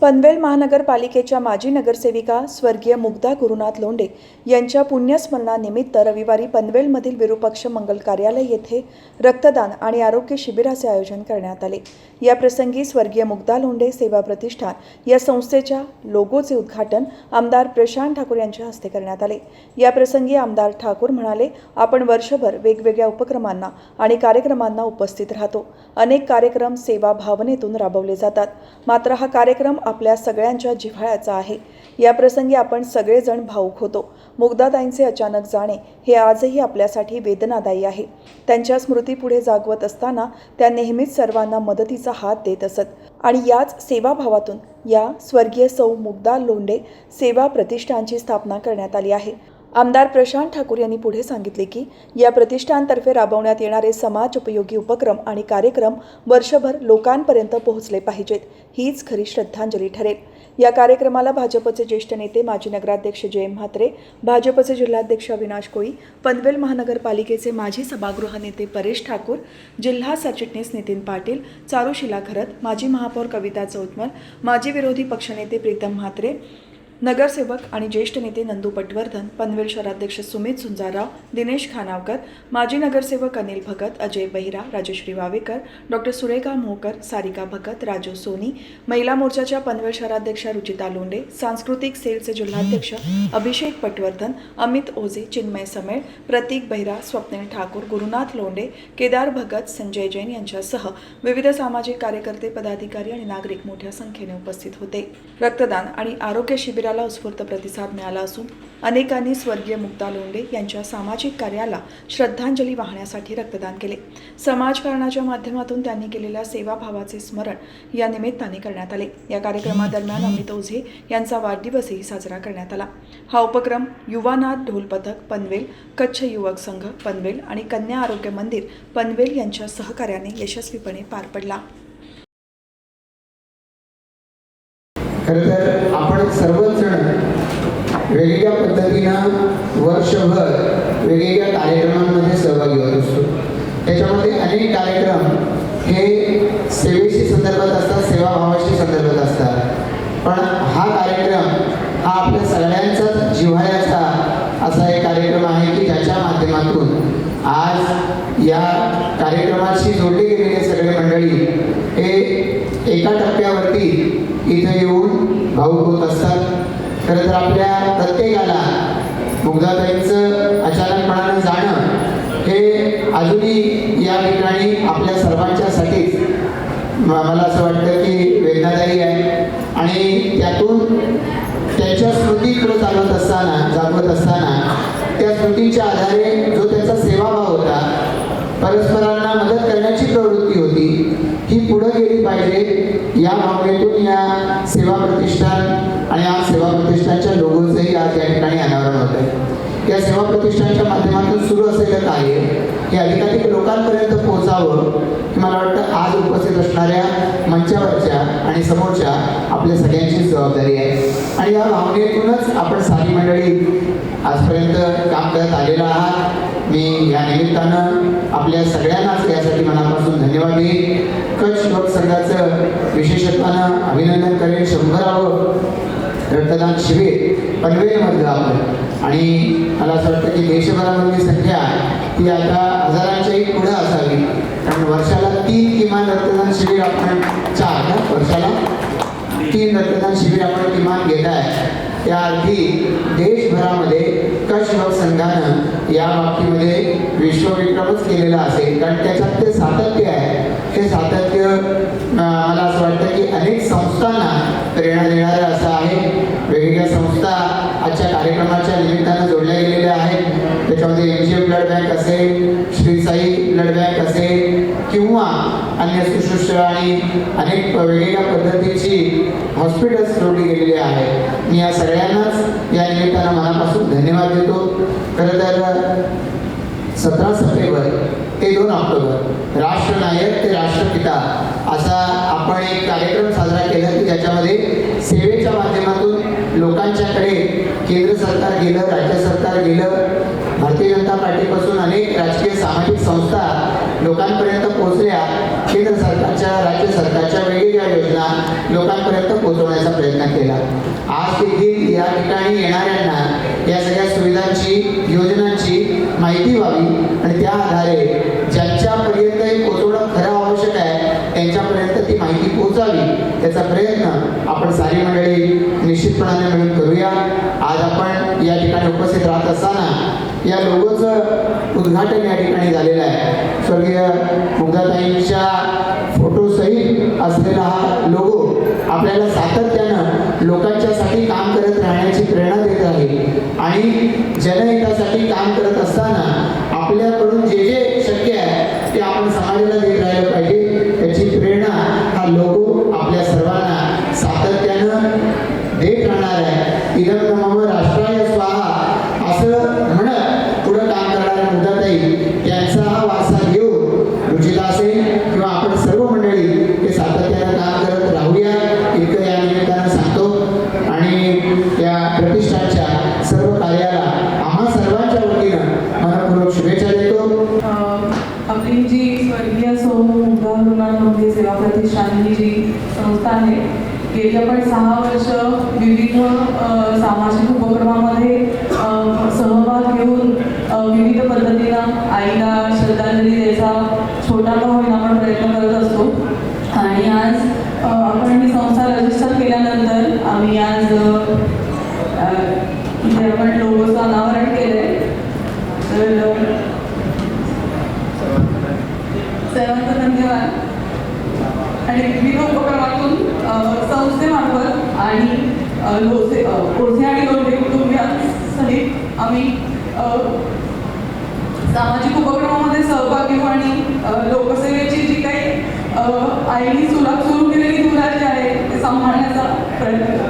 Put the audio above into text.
पनवेल महानगरपालिकेच्या माजी नगरसेविका स्वर्गीय मुग्धा गुरुनाथ लोंढे यांच्या पुण्यस्मरणानिमित्त रविवारी पनवेलमधील विरूपक्ष मंगल कार्यालय येथे रक्तदान आणि आरोग्य शिबिराचे आयोजन करण्यात आले. या प्रसंगी स्वर्गीय मुग्धा लोंडे सेवा प्रतिष्ठान या संस्थेच्या लोगोचे उद्घाटन आमदार प्रशांत ठाकूर यांच्या हस्ते करण्यात आले. या प्रसंगी आमदार ठाकूर म्हणाले आपण वर्षभर वेगवेगळ्या उपक्रमांना आणि कार्यक्रमांना उपस्थित राहतो. अनेक कार्यक्रम सेवा भावनेतून राबवले जातात. मात्र हा कार्यक्रम आपल्या सगळ्यांच्या जिव्हाळ्याचा आहे. या प्रसंगी आपण सगळेजण भाऊक होतो. मुग्धाताईंचे अचानक जाणे हे आजही आपल्यासाठी वेदनादायी आहे. त्यांच्या स्मृती पुढे जागवत असताना त्या नेहमीच सर्वांना मदतीचा हात देत असत. आणि याच सेवाभावातून या स्वर्गीय सौ मुग्धा लोंढे सेवा प्रतिष्ठानची स्थापना करण्यात आली आहे. आमदार प्रशांत ठाकूर यांनी पुढे सांगितले की या प्रतिष्ठानतर्फे राबवण्यात येणारे समाज उपयोगी उपक्रम आणि कार्यक्रम वर्षभर लोकांपर्यंत पोहोचले पाहिजेत हीच खरी श्रद्धांजली ठरेल. या कार्यक्रमाला भाजपचे ज्येष्ठ नेते माजी नगराध्यक्ष जयम म्हात्रे भाजपचे जिल्हाध्यक्ष अविनाश कोळी पनवेल महानगरपालिकेचे माजी सभागृह नेते परेश ठाकूर जिल्हा सरचिटणीस नितीन पाटील चारुशिला खरत माजी महापौर कविता चौतमल माजी विरोधी पक्षनेते प्रीतम म्हात्रे नगरसेवक आणि ज्येष्ठ नेते नंदू पटवर्धन पनवेल शहराध्यक्ष सुमित झुंजाराव दिनेश खानावकर माजी नगरसेवक अनिल भगत अजय बहिरा राजश्री वावेकर डॉक्टर सुरेखा मोहकर सारिका भगत राजू सोनी महिला मोर्चाच्या पनवेल शहराध्यक्षा रुचिता लोंडे सांस्कृतिक सेलचे जिल्हाध्यक्ष अभिषेक पटवर्धन अमित ओझे चिन्मय समेळ प्रतीक बहिरा स्वप्नील ठाकूर गुरुनाथ लोंडे केदार भगत संजय जैन यांच्यासह विविध सामाजिक कार्यकर्ते पदाधिकारी आणि नागरिक मोठ्या संख्येने उपस्थित होते. रक्तदान आणि आरोग्य शिबिरा शिबिराला उत्स्फूर्त प्रतिसाद मिळाला असून अनेकांनी स्वर्गीय मुक्ता लोंढे यांच्या सामाजिक कार्याला श्रद्धांजली वाहण्यासाठी रक्तदान केले. समाजकारणाच्या माध्यमातून त्यांनी केलेल्या सेवाभावाचे स्मरण या निमित्ताने करण्यात आले. या कार्यक्रमादरम्यान अमित ओझे यांचा वाढदिवसही साजरा करण्यात आला. हा उपक्रम युवानाथ ढोल पथक पनवेल कच्छ युवक संघ पनवेल आणि कन्या आरोग्य मंदिर पनवेल यांच्या सहकार्याने यशस्वीपणे पार पडला. खरं तर वेगवेगळ्या पद्धतीनं वर्षभर वेगवेगळ्या कार्यक्रमांमध्ये सहभागी होत असतो. त्याच्यामध्ये अनेक कार्यक्रम हे सेवेशी संदर्भात असतात सेवाभावाशी संदर्भात असतात. पण हा कार्यक्रम हा आपल्या सगळ्यांचाच जिव्हाळ्याचा असा एक कार्यक्रम आहे की ज्याच्या माध्यमातून आज या कार्यक्रमाशी जोडले गेलेले सगळे मंडळी हे एका टप्प्यावरती इथे येऊन भाऊक होत असतात. खरं तर आपल्या प्रत्येकाला मुग्धाताईंचं अचानकपणानं जाणं हे अजूनही या ठिकाणी आपल्या सर्वांच्यासाठीच मला असं वाटतं की वेदनादायी आहे. आणि त्यातून त्यांच्या स्मृती चालवत असताना जागवत असताना त्या स्मृतीच्या आधारे जो त्याचा सेवाभाव होता परस्परांना मदत करण्याची प्रवृत्ती होती ही पुढे गेली पाहिजे या भावनेतून या सेवा प्रतिष्ठान आणि या सेवा प्रतिष्ठानच्या लोगोचंही आज या ठिकाणी अनावरण होत आहे या सेवा प्रतिष्ठानच्या माध्यमातून सुरू असलेलं कार्य हे अधिकाधिक लोकांपर्यंत पोहोचावं मला वाटतं आज उपस्थित असणाऱ्या मंचावरच्या आणि समोरच्या आपल्या सगळ्यांची जबाबदारी आहे. आणि या भावनेतूनच आपण सारी मंडळी आजपर्यंत काम करत आलेलो आहात. मी या निमित्तानं आपल्या सगळ्यांनाच यासाठी मनापासून धन्यवाद देईन. कच्छ लोक संघाचं विशेषत्वानं अभिनंदन करेन. शंभरावं रक्तदान शिबिर पनवेलमधलं आपलं आणि मला असं वाटतं की देशभरामधली संख्या ही आता हजारांच्याही पुढं असावी. कारण वर्षाला तीन किमान रक्तदान शिबिर आपण चार वर्षाला तीन रक्तदान शिबिर आपण किमान घेत आहे. त्याआधी देशभरामध्ये कच्छ लोक संघानं या बाबतीमध्ये विश्वविक्रमच केलेला असेल. कारण त्याच्यात ते सातत्य आहे. ते सातत्य मला असं वाटतं की अनेक संस्थांना प्रेरणा देणारं असं आहे. वेगवेगळ्या संस्था आजच्या कार्यक्रमाच्या निमित्तानं जोडल्या गेलेल्या आहेत. त्याच्यामध्ये M G M blood bank असेल श्री साई ब्लड बँक असेल किंवा अन्य सुश्रूषा आणि अनेक वेगवेगळ्या पद्धतीची हॉस्पिटल्स जोडली गेलेली आहेत मी या सगळ्यांनाच या निमित्तानं मनापासून धन्यवाद देतो. खरं तर सतरा सप्टेंबर ते दोन ऑक्टोबर राष्ट्रनायक ते राष्ट्रपिता असा आपण एक कार्यक्रम साजरा केला की ज्याच्यामध्ये सेवेच्या माध्यमातून लोकांच्याकडे केंद्र सरकार गेलं राज्य सरकार गेलं भारतीय जनता पार्टीपासून अनेक राजकीय सामाजिक संस्था लोकांपर्यंत पोहोचल्या केंद्र सरकारच्या राज्य सरकारच्या वेगवेगळ्या योजना लोकांपर्यंत पोहोचवण्याचा प्रयत्न केला. आज देखील या ठिकाणी येणाऱ्यांना या सगळ्या सुविधांची योजनांची माहिती व्हावी आणि त्या आधारे ज्यांच्यापर्यंत हे पोहोचवणं खरं आवश्यक आहे त्यांच्यापर्यंत ती माहिती पोहोचावी त्याचा प्रयत्न आपण सारी मंडळी निश्चितपणाने मिळून करूया. आज आपण या ठिकाणी उपस्थित राहत असताना या लोगोचं उद्घाटन या ठिकाणी झालेलं आहे. स्वर्गीय मुग्धाताईंच्या फोटोसहित असलेला हा लोगो आपल्याला सातत्यानं लोकांच्यासाठी काम करत राहण्याची प्रेरणा देत आहे. आणि जनहितासाठी काम करत असताना आपल्याकडून जे जे शक्य आहे ते आपण समाजाला देत राहिलं पाहिजे. त्याची प्रेरणा हा लोगो आपल्या सर्वांना सातत्यानं देत राहणार आहे. इदम नमः राष्ट्राय स्वाहा असं म्हणत पुढं काम करणाऱ्या मुद्दाताई त्यांचा हा वारसा घेऊन रुचिता असेल किंवा आपण सर्व मंडळी हे सातत्यानं काम करत राहूया इतकं या निमित्तानं सांगतो आणि या प्रतिष्ठानच्या सर्व कार्याला आम्हा सर्वांच्या वतीनं मनपूर्वक शुभेच्छा देतो अ, आपली जी स्वर्गीय सोम मुग्धारुणांमध्ये सेवा प्रतिष्ठान ही जी संस्था आहे गेल्या पण सहा वर्ष विविध सामाजिक उपक्रमामध्ये सहभाग घेऊन विविध पद्धतीनं आईला श्रद्धांजली द्यायचा छोटा का होईना आपण प्रयत्न करत असतो आणि आज अ, आपण ही संस्था रजिस्टर केल्यानंतर आम्ही आज अ, इथे आपण लोगोचं अनावरण केलंय तर अ, सर्वांचा धन्यवाद आणि विविध उपक्रमातून अ, संस्थेमार्फत आणि अ, लोसे अ, कोसे आणि लोंढे कुटुंबियांसहित आम्ही सामाजिक उपक्रमामध्ये सहभाग घेऊ आणि लोकसेवेची जी काही आईनी सुरात सुरू केलेली दुराजी आहे ते सांभाळण्याचा प्रयत्न